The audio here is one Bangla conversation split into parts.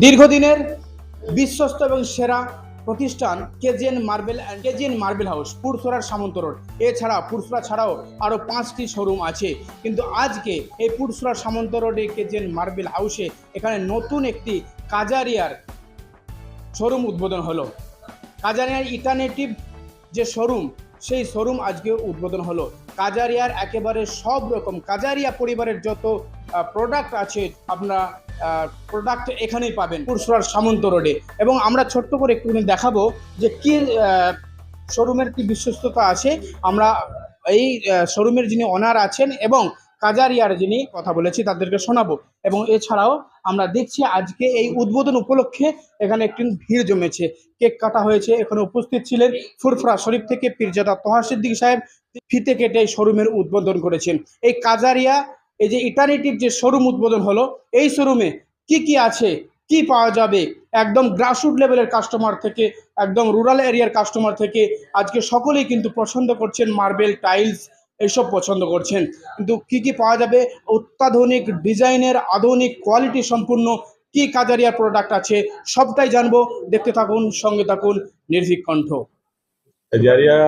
দীর্ঘদিনের বিশ্বস্ত এবং সেরা প্রতিষ্ঠান KGN marble KGN marble house, পুরসরার Samanta road. এছাড়া পুরসরা ছাড়াও আরও পাঁচটি শোরুম আছে। কিন্তু আজকে এই পুরসরার সামন্ত রোডে কেজিএন মার্বেল হাউসে এখানে নতুন একটি কাজারিয়ার শোরুম উদ্বোধন হলো। কাজারিয়ার ইটারনেটিভ যে শোরুম সেই শোরুম আজকে উদ্বোধন হলো। কাজারিয়ার একেবারে সব রকম, কাজারিয়া পরিবারের যত প্রোডাক্ট আছে, আপনারা প্রোডাক্ট এখানেই পাবেন পুরসুরার সামন্ত রোডে এবং আমরা ছোট্ট করে একটুখানি দেখাবো যে কি শোরুমের কি বিশ্বস্ততা আছে। আমরা এই শোরুমের যিনি অনার আছেন এবং কাজারিয়ার যিনি, কথা বলেছি, তাদেরকে শোনাবো। এবং এছাড়াও আমরা দেখছি আজকে এই উদ্বোধন উপলক্ষে এখানে একটি ভিড় জমেছে। কেক কাটা হয়েছে, এখানে উপস্থিত ছিলেন ফুরফুরা শরীফ থেকে পীরজাদা তোহা সিদ্দিক সাহেব। ফিতে কেটে শোরুমের উদ্বোধন করেছেন। এই কাজারিয়া এই যে ইটারনেটিভ যে শোরুম উদ্বোধন হলো, এই শোরুমে কি কি আছে, কি পাওয়া যাবে, একদম গ্রাসরুট লেভেলের কাস্টমার থেকে, একদম রুরাল এরিয়ার কাস্টমার থেকে, আজকে সকলেই কিন্তু পছন্দ করছেন মার্বেল টাইলস এইসব পছন্দ করছেন। কিন্তু কি কি পাওয়া যাবে, অত্যাধুনিক ডিজাইনের আধুনিক কোয়ালিটি সম্পূর্ণ কি কাজারিয়ার প্রোডাক্ট আছে, সবটাই জানব। দেখতে থাকুন, সঙ্গে থাকুন, নির্ভীক কণ্ঠ। Kajaria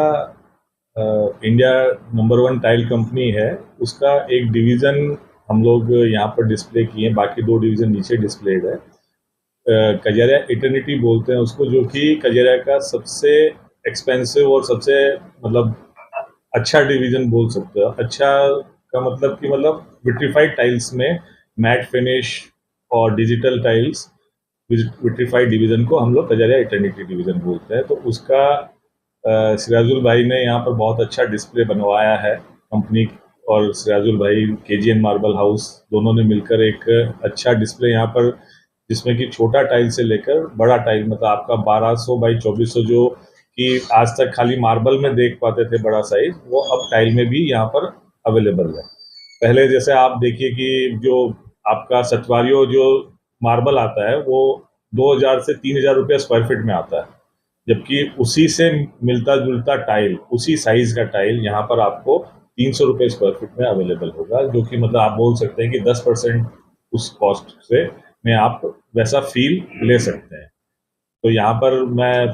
India number one tile company है। उसका एक डिवीज़न हम लोग यहाँ पर डिस्प्ले किए हैं। बाकी दो डिवीज़न नीचे डिस्प्लेड है। कजरिया इटर्निटी बोलते हैं उसको, जो कि कजरिया का सबसे एक्सपेंसिव और सबसे मतलब अच्छा डिवीज़न बोल सकते हो। अच्छा का मतलब कि मतलब विट्रीफाइड टाइल्स में मैट फिनिश और डिजिटल टाइल्स विट्रीफाइड डिवीज़न को हम लोग कजरिया इटर्निटी डिवीज़न बोलते हैं। तो उसका सिराजुल भाई ने यहाँ पर बहुत अच्छा डिस्प्ले बनवाया है कंपनी और सिराजुल भाई के जी मार्बल हाउस दोनों ने मिलकर एक अच्छा डिस्प्ले यहाँ पर, जिसमें कि छोटा टाइल से लेकर बड़ा टाइल मतलब आपका 1200 बाई 2400 जो कि आज तक खाली मार्बल में देख पाते थे बड़ा साइज़ वो अब टाइल में भी यहाँ पर अवेलेबल है। पहले जैसे आप देखिए कि जो आपका सतवारियो जो मार्बल आता है, वो 2000 से 3000 रुपया स्क्वायर फीट में आता है। जबकि उसी से मिलता जुलता टाइल उसी साइज़ का टाइल यहाँ पर आपको तीन सौ रुपये स्क्वायर फीट में अवेलेबल होगा जो कि मतलब आप बोल सकते हैं कि दस परसेंट उस कॉस्ट से में आप वैसा फील ले सकते हैं। तो यहाँ पर मैं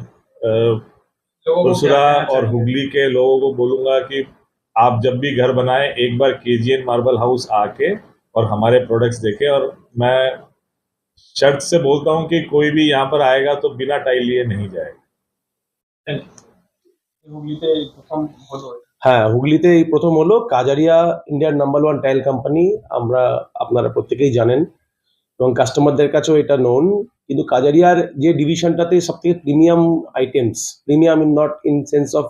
पुरसुरा और हुगली के लोगों को बोलूँगा कि आप जब भी घर बनाएँ एक बार के मार्बल हाउस आके और हमारे प्रोडक्ट्स देखें और मैं शर्त से बोलता हूँ कि कोई भी यहाँ पर आएगा तो बिना टाइल लिए नहीं जाएगा। হ্যাঁ হুগলিতে এই প্রথম হলো কাজারিয়া ইন্ডিয়ার নাম্বার ওয়ান টাইল কোম্পানি আমরা আপনারা প্রত্যেকেই জানেন এবং কাস্টমারদের কাছেও এটা নোন কিন্তু কাজারিয়ার যে ডিভিশনটাতে সব থেকে premium items premium in not in sense of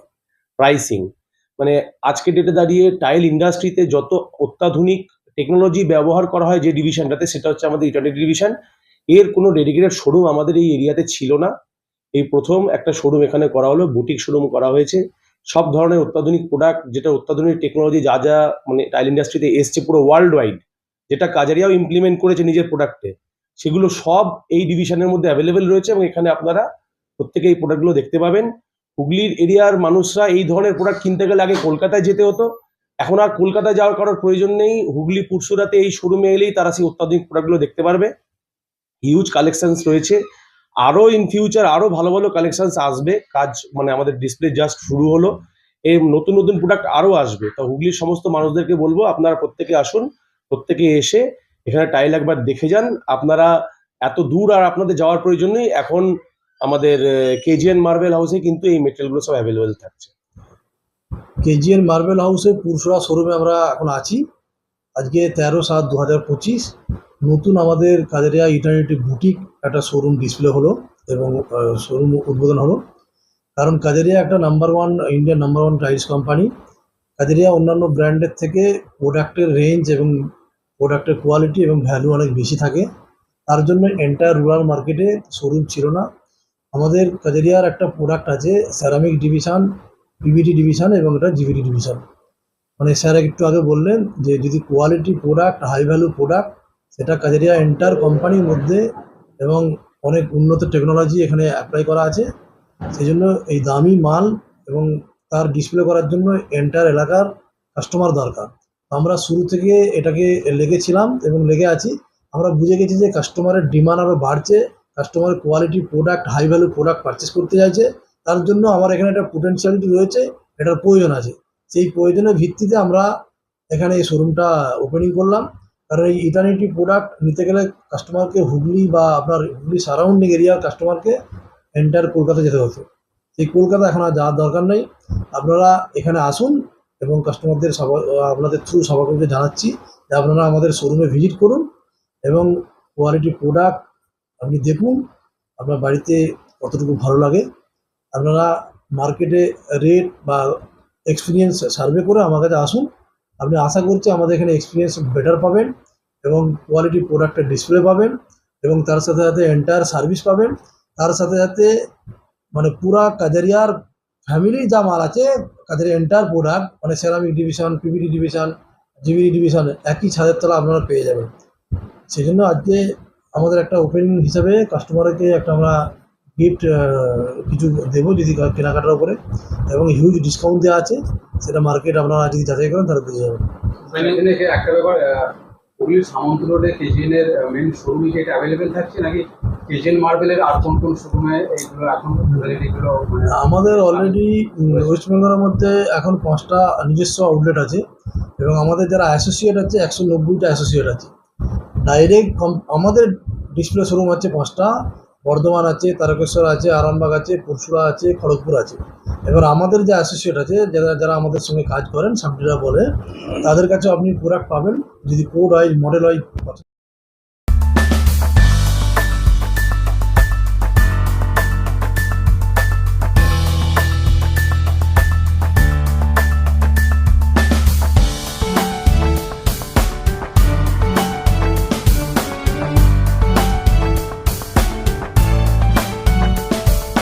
pricing মানে আজকে ডেটে দাঁড়িয়ে টাইল ইন্ডাস্ট্রিতে যত অত্যাধুনিক টেকনোলজি ব্যবহার করা হয় যে ডিভিশনটাতে সেটা হচ্ছে আমাদের ইটারনেট ডিভিশন এর কোনো ডেডিকেটেড শোরুম আমাদের এই এরিয়াতে ছিল না। এই প্রথম একটা শোরুম এখানে করা হলো বুটিক শোরুম করা হয়েছে। সব ধরনের অত্যাধুনিক প্রোডাক্ট যেটা অত্যাধুনিক টেকনোলজি যা যা মানে টাইল ইন্ডাস্ট্রিতে এসছে পুরো ওয়ার্ল্ড ওয়াইড যেটা কাজারিয়াও ইমপ্লিমেন্ট করেছে নিজের প্রোডাক্টে সেগুলো সব এই ডিভিশনের মধ্যে অ্যাভেলেবেল রয়েছে এবং এখানে আপনারা প্রত্যেকে এই প্রোডাক্টগুলো দেখতে পাবেন। হুগলির এরিয়ার মানুষরা এই ধরনের প্রোডাক্ট কিনতে গেলে আগে কলকাতায় যেতে হতো। এখন আর কলকাতায় যাওয়ার কারোর প্রয়োজন নেই। হুগলি পুরসুরাতে এই শোরুমে এলেই তারা সেই অত্যাধুনিক প্রোডাক্টগুলো দেখতে পারবে। হিউজ কালেকশনস রয়েছে। আরও ইন ফিউচার আরও ভালো ভালো কালেকশনস আসবে। কাজ মানে আমাদের ডিসপ্লে জাস্ট শুরু হলো। এই নতুন নতুন প্রোডাক্ট আরও আসবে। তো হুগলির সমস্ত মানুষদেরকে বলব, আপনারা প্রত্যেকে আসুন, প্রত্যেকে এসে এখানে টাইল একবার দেখে যান। আপনারা এত দূর আর আপনাদের যাওয়ার প্রয়োজন নেই। এখন আমাদের কেজিএন মার্বেল হাউসে কিন্তু এই মেটেরিয়ালগুলো সব অ্যাভেলেবেল থাকছে। কেজিএন মার্বেল হাউসে পুরসুরা শোরুমে আমরা এখন আছি। আজকে তেরো সাত দু হাজার পঁচিশ। নতুন আমাদের কাদেরিয়া ইটার্নিটি বুটিক একটা শোরুম ডিসপ্লে হলো এবং শোরুম উদ্বোধন হলো। কারণ কাদেরিয়া একটা number one Indian number one tiles company Kajaria অন্যান্য ব্র্যান্ডের থেকে প্রোডাক্টের রেঞ্জ এবং প্রোডাক্টের কোয়ালিটি এবং ভ্যালু অনেক বেশি থাকে। তার জন্য এন্টায়ার রুরাল মার্কেটে শোরুম ছিল না। আমাদের কাদেরিয়ার একটা প্রোডাক্ট আছে স্যারামিক ডিভিশন পিভিটি ডিভিশন এবং এটা জিভিটি ডিভিশন মানে স্যার একটু আগে বললেন যে যদি quality product high value product সেটা কাজেরিয়া এন্টার কোম্পানির মধ্যে এবং অনেক উন্নত টেকনোলজি এখানে অ্যাপ্লাই করা আছে। সেই জন্য এই দামি মাল এবং তার ডিসপ্লে করার জন্য এন্টার এলাকার কাস্টমার দরকার। আমরা শুরু থেকে এটাকে লেগেছিলাম এবং লেগে আছি। আমরা বুঝে গেছি যে কাস্টমারের ডিমান্ড আরও বাড়ছে customer quality product high value product purchase করতে চাইছে তার জন্য আমার এখানে একটা পোটেনশিয়ালিটি রয়েছে, এটার প্রয়োজন আছে। সেই প্রয়োজনের ভিত্তিতে আমরা এখানে এই শোরুমটা ওপেনিং করলাম। কারণ এই ইটার্নিটি প্রোডাক্ট নিতে গেলে কাস্টমারকে হুগলি বা আপনার হুগলি সারাউন্ডিং এরিয়ার কাস্টমারকে এন্টার কলকাতা যেতে হতো। সেই কলকাতা এখন আর যাওয়ার দরকার নেই। আপনারা এখানে আসুন এবং কাস্টমারদের সভা আপনাদের থ্রু সভাকর্মীকে জানাচ্ছি যে আপনারা আমাদের শোরুমে ভিজিট করুন এবং কোয়ালিটি প্রোডাক্ট আপনি দেখুন, আপনার বাড়িতে কতটুকু ভালো লাগে। আপনারা মার্কেটে রেট বা এক্সপিরিয়েন্স সার্ভে করে আমার কাছে আসুন। আপনি আশা করছি আমাদের এখানে এক্সপিরিয়েন্স বেটার পাবেন এবং কোয়ালিটি প্রোডাক্টের ডিসপ্লে পাবেন এবং তার সাথে সাথে এন্টায়ার সার্ভিস পাবেন। তার সাথে সাথে মানে পুরা কাজারিয়ার ফ্যামিলি যা মাল আছে কাজের এন্টার প্রোডাক্ট মানে ceramic division PVD division GVT division একই ছাদের তলা আপনারা পেয়ে যাবেন। সেই জন্য আজকে আমাদের একটা ওপেনিং হিসাবে কাস্টমারকে একটা আমরা গিফট কিছু দেবো যদি কেনাকাটার উপরে এবং হিউজ ডিসকাউন্ট দেওয়া আছে সেটা মার্কেট আপনারা যদি যাচাই করেন তাহলে বুঝে যাবেন। একটা ব্যাপার আহ, হুগলির সামন্ত রোডে কেজিএন এর মেন শোরুমে কি এটা অ্যাভেলেবেল থাকছে নাকি? কেজিএন মার্বেলের আর কোন কোন শোরুমে এইগুলো এখন এগুলো মানে আমাদের অলরেডি ওয়েস্ট বেঙ্গলের মধ্যে এখন পাঁচটা নিজস্ব আউটলেট আছে এবং আমাদের যারা অ্যাসোসিয়েট আছে একশো নব্বইটা অ্যাসোসিয়েট আছে। ডাইরেক্ট আমাদের ডিসপ্লে শোরুম আছে পাঁচটা বর্ধমান আছে, তারকেশ্বর আছে, আরামবাগ আছে, পরশুরা আছে, খড়গপুর আছে। এবার আমাদের যে অ্যাসোসিয়েট আছে, যারা যারা আমাদের সঙ্গে কাজ করেন সাবডিরা বলে, তাদের কাছে আপনি প্রোডাক্ট পাবেন। যদি কোড হয় মডেল হয়